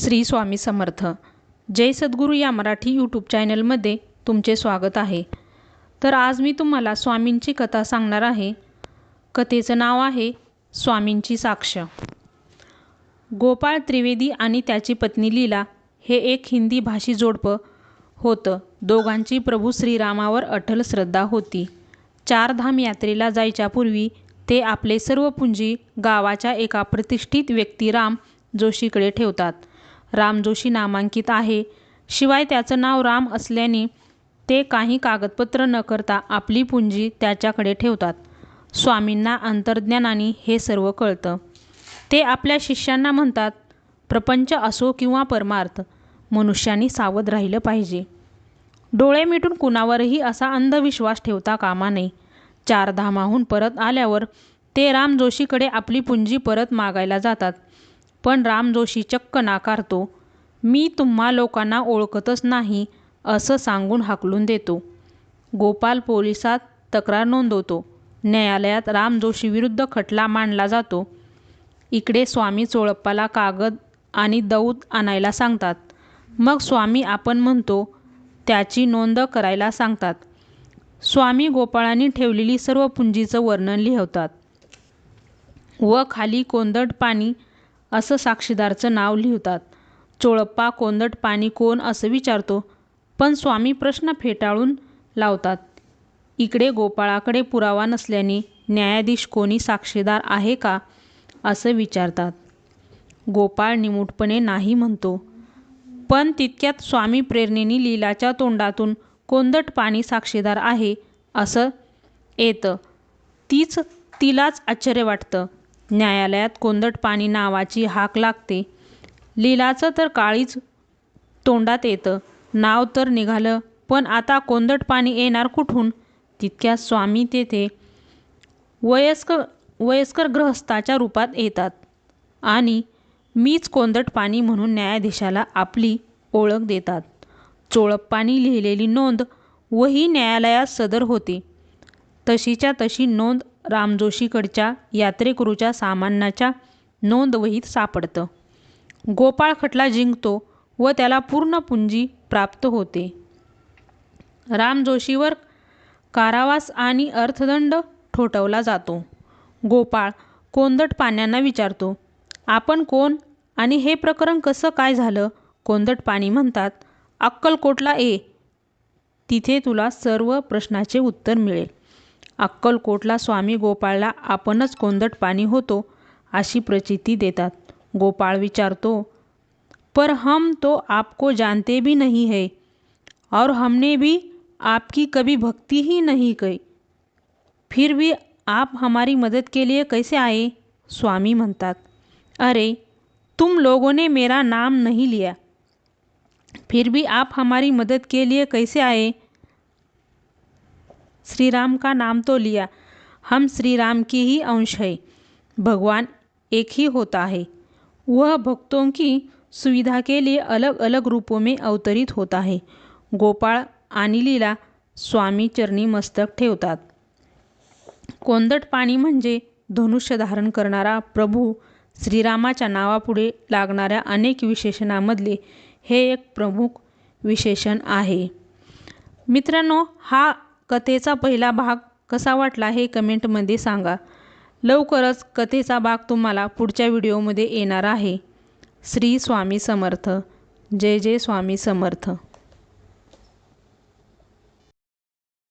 श्री स्वामी समर्थ. जय सद्गुरू या मराठी यूट्यूब चॅनलमध्ये तुमचे स्वागत आहे. तर आज मी तुम्हाला स्वामींची कथा सांगणार आहे. कथेचं नाव आहे स्वामींची साक्ष. गोपाळ त्रिवेदी आणि त्याची पत्नी लीला हे एक हिंदी भाषी जोडपं होतं. दोघांची प्रभू श्रीरामावर अटल श्रद्धा होती. चारधाम यात्रेला जायच्या पूर्वी ते आपले सर्व पुंजी गावाच्या एका प्रतिष्ठित व्यक्ती राम जोशीकडे ठेवतात. राम जोशी नामांकित आहे. शिवाय त्याचं नाव राम असल्याने ते काही कागदपत्र न करता आपली पुंजी त्याच्याकडे ठेवतात. स्वामींना अंतर्ज्ञानाने हे सर्व कळतं. ते आपल्या शिष्यांना म्हणतात प्रपंच असो किंवा परमार्थ मनुष्याने सावध राहिलं पाहिजे. डोळे मिटून कुणावरही असा अंधविश्वास ठेवता कामा नये. चारधामाहून परत आल्यावर ते राम जोशीकडे आपली पुंजी परत मागायला जातात. पण राम जोशी चक्क नाकारतो मी तुम्हा लोकांना ओळखतच नाही असं सांगून हाकलून देतो. गोपाल पोलिसात तक्रार नोंदवतो. न्यायालयात राम जोशीविरुद्ध खटला मांडला जातो. इकडे स्वामी चोळप्पाला कागद आणि दौत आणायला सांगतात. मग स्वामी आपण म्हणतो त्याची नोंद करायला सांगतात. स्वामी गोपाळांनी ठेवलेली सर्व पुंजीचं वर्णन लिहवतात. व खाली कोंदट पाणी असं साक्षीदारचं नाव लिहितात. चोळप्पा कोंदट पाणी कोण असं विचारतो पण स्वामी प्रश्न फेटाळून लावतात. इकडे गोपाळाकडे पुरावा नसल्याने न्यायाधीश कोणी साक्षीदार आहे का असं विचारतात. गोपाळ निमूटपणे नाही म्हणतो पण तितक्यात स्वामी प्रेरणेने लीलाच्या तोंडातून कोंदट पाणी साक्षीदार आहे असं येतं. तीच तिलाच आश्चर्य वाटतं. न्यायालयात कोंदट पाणी नावाची हाक लागते. लीलाचं तर काळीच तोंडात येतं. नाव तर निघालं पण आता कोंदट पाणी येणार कुठून? तितक्या स्वामी तेथे वयस्कर वयस्कर गृहस्थाच्या रूपात येतात. आणि मीच कोंदट पाणी म्हणून न्यायाधीशाला आपली ओळख देतात. चोळप्पानी लिहिलेली नोंद वही न्यायालयात सदर होते. तशीच्या तशी नोंद रामजोशीकडच्या यात्रेकरूच्या सामानाच्या नोंदवहीत सापडतं. गोपाळ खटला जिंकतो व त्याला पूर्ण पुंजी प्राप्त होते. रामजोशीवर कारावास आणि अर्थदंड ठोठवला जातो. गोपाळ कोंदट पाण्यांना विचारतो आपण कोण आणि हे प्रकरण कसं काय झालं? कोंदट पाणी म्हणतात अक्कलकोटला ए तिथे तुला सर्व प्रश्नाचे उत्तर मिळेल. अक्कलकोटला स्वामी गोपाळला आपणच कोंदट पाणी होतो, अशी प्रचिती देतात. गोपाळ विचारतो, पर हम तो आपको जानते भी नहीं है, और हमने भी आपकी कभी भक्ति ही नहीं की फिर भी आप हमारी मदद के लिए कैसे आए? स्वामी म्हणतात, अरे, तुम लोगों ने मेरा नाम नहीं लिया। फिर भी आप हमारी मदद के लिए कैसे आए? श्री राम का नाम तो लिया। हम श्री राम की ही अंश है। भगवान एक ही होता है। वह भक्तों की सुविधा के लिए अलग अलग रूपों में अवतरित होता है। गोपाळ आणि लीला स्वामी चरणी मस्तक ठेवतात। कोंदट पाणी म्हणजे धनुष्य धारण करणारा प्रभू श्रीरामाच्या नावापुढे लागणाऱ्या अनेक विशेषणामधले हे एक प्रमुख विशेषण आहे। मित्रांनो हा कथेचा पहिला भाग कसा वाटला हे कमेंटमध्ये सांगा. लवकरच कथेचा भाग तुम्हाला पुढच्या व्हिडिओमध्ये येणार आहे. श्री स्वामी समर्थ. जय जय स्वामी समर्थ.